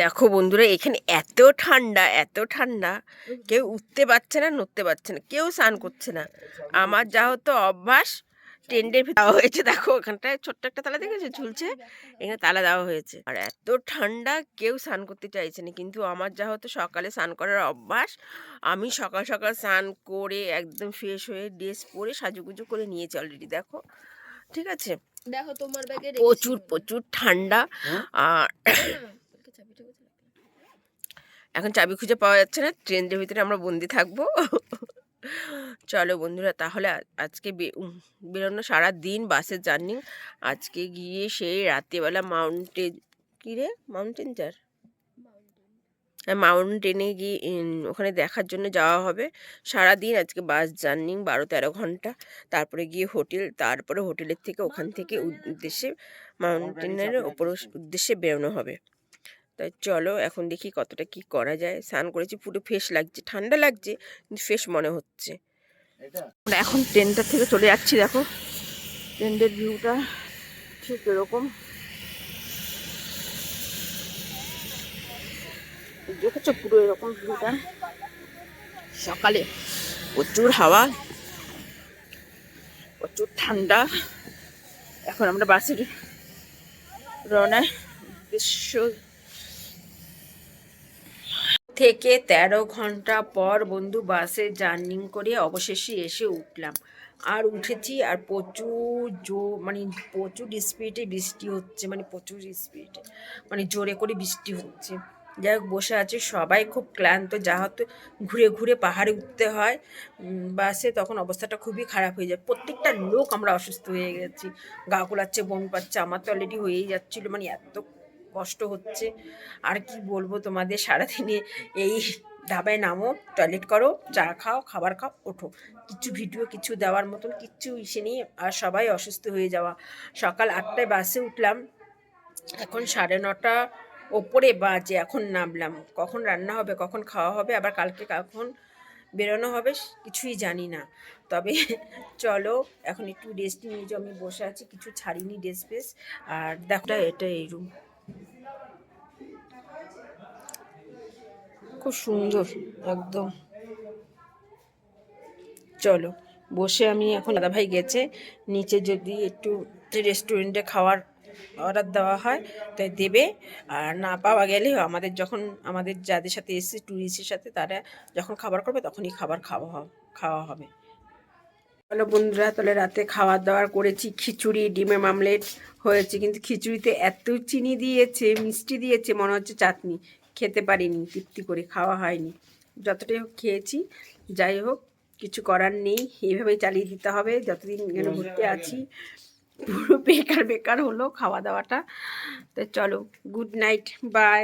দেখো বন্ধুরা এখানে এত ঠান্ডা এত ঠান্ডা। কেউ উঠতে পারছে না নড়তে পারছে না কেউ স্নান করছে না। আমার যা হতো অভ্যাস টেন্ডের ভিতরে দেওয়া হয়েছে। দেখো ওখানটায় ছোট্ট একটা তালা দেখেছ? ঝুলছে। এখানে তালা দেওয়া হয়েছে। আর এত ঠান্ডা কেউ স্নান করতে চাইছে না। কিন্তু আমার যা হতো সকালে স্নান করার অভ্যাস আমি সকাল সকাল স্নান করে একদম ফ্রেশ হয়ে ড্রেস পরে সাজুগুজু করে নিয়েছি অলরেডি দেখো। ঠিক আছে? দেখো তোমার ব্যাগে প্রচুর প্রচুর ঠান্ডা। আর এখন চাবি খুঁজে পাওয়া যাচ্ছে না ট্রেনের ভিতরে আমরা বন্দি থাকব। চলো বন্ধুরা তাহলে আজকে বেরোনো সারা দিন বাসের জার্নি। আজকে গিয়ে সেই রাত্রিবেলা মাউন্টেন কী রে? মাউন্টেন চার হ্যাঁ মাউন্টেনে গিয়ে ওখানে দেখার জন্য যাওয়া হবে। সারা দিন আজকে বাস জার্নি বারো তেরো ঘণ্টা। তারপরে গিয়ে হোটেল তারপরে হোটেলের থেকে ওখান থেকে উদ্দেশ্যে মাউন্টেনের ওপর উদ্দেশ্যে বেরোনো হবে। তাই চলো এখন দেখি কতটা কি করা যায়। স্নান করেছি পুরো ফ্রেশ লাগছে ঠান্ডা লাগছে কিন্তু ফ্রেশ মনে হচ্ছে। আমরা এখন ট্রেনটা থেকে চলে যাচ্ছি দেখো। ট্রেনের ভিউটা ঠিক এরকম। দেখেছ পুরো এরকম ভিউটা সকালে প্রচুর হাওয়া প্রচুর ঠান্ডা। এখন আমরা বাসের রওনায় উদ্দেশ্য থেকে তেরো ঘণ্টা পর বন্ধু বাসে জার্নি করে অবশেষে এসে উঠলাম। আর উঠেছি আর প্রচুর জো মানে প্রচুর স্পিডে বৃষ্টি হচ্ছে মানে প্রচুর স্পিডে মানে জোরে করে বৃষ্টি হচ্ছে। যাই হোক, বসে আছে। সবাই খুব ক্লান্ত, যা হতো ঘুরে ঘুরে পাহাড়ে উঠতে হয়। বাসে তখন অবস্থাটা খুবই খারাপ হয়ে যায়। প্রত্যেকটা লোক আমরা অসুস্থ হয়ে গেছি। গা গোলাচ্ছে বন পাচ্ছে, আমার তো অলরেডি হয়েই যাচ্ছিল মানে এত কষ্ট হচ্ছে। আর কি বলব তোমাদের, সারাদিনে এই ধাবায় নামো টয়লেট করো, চা খাও, খাবার খাও, ওঠো। কিছু ভিডিও কিছু দেওয়ার মতন কিচ্ছু ইসে নেই। আর সবাই অসুস্থ হয়ে যাওয়া। সকাল আটটায় বাসে উঠলাম। এখন সাড়ে নটা, ওপরে বাজে, এখন নামলাম। কখন রান্না হবে, কখন খাওয়া হবে, আবার কালকে কখন বেরোনো হবে, কিছুই জানি না। তবে চলো, এখন একটু রেস্ট নিয়ে আমি বসে আছি, কিছু ছাড়িনি ড্রেস ফ্রেস। আর দেখো, এটা এই রুম খুব সুন্দর, একদম। চলো, বসে আমি এখন দাদাভাই গেছে, নিচে যদি একটু রেস্টুরেন্টে খাওয়ার অর্ডার দেওয়া হয়, তাই দেবে। আর না পাওয়া গেলে আমাদের যখন, আমাদের যাদের সাথে এসেছে ট্যুরিস্টের সাথে, তারা যখন খাবার করবে, তখনই খাবার খাওয়া খাওয়া হবে। চলো বন্ধুরা, তাহলে রাতে খাওয়া দাওয়ার করেছি, খিচুড়ি, ডিমের মামলেট হয়েছে, কিন্তু খিচুড়িতে এত চিনি দিয়েছে, মিষ্টি দিয়েছে, মনে হচ্ছে চাটনি। খেতে পারিনি তৃপ্তি করে খাওয়া হয়নি। যতটাই হোক খেয়েছি যাই হোক কিছু করার নেই এইভাবেই চালিয়ে দিতে হবে যতদিন এখানে ঘুরতে আছি পুরো বেকার বেকার হলো খাওয়া দাওয়াটা। তো চলো গুড নাইট বাই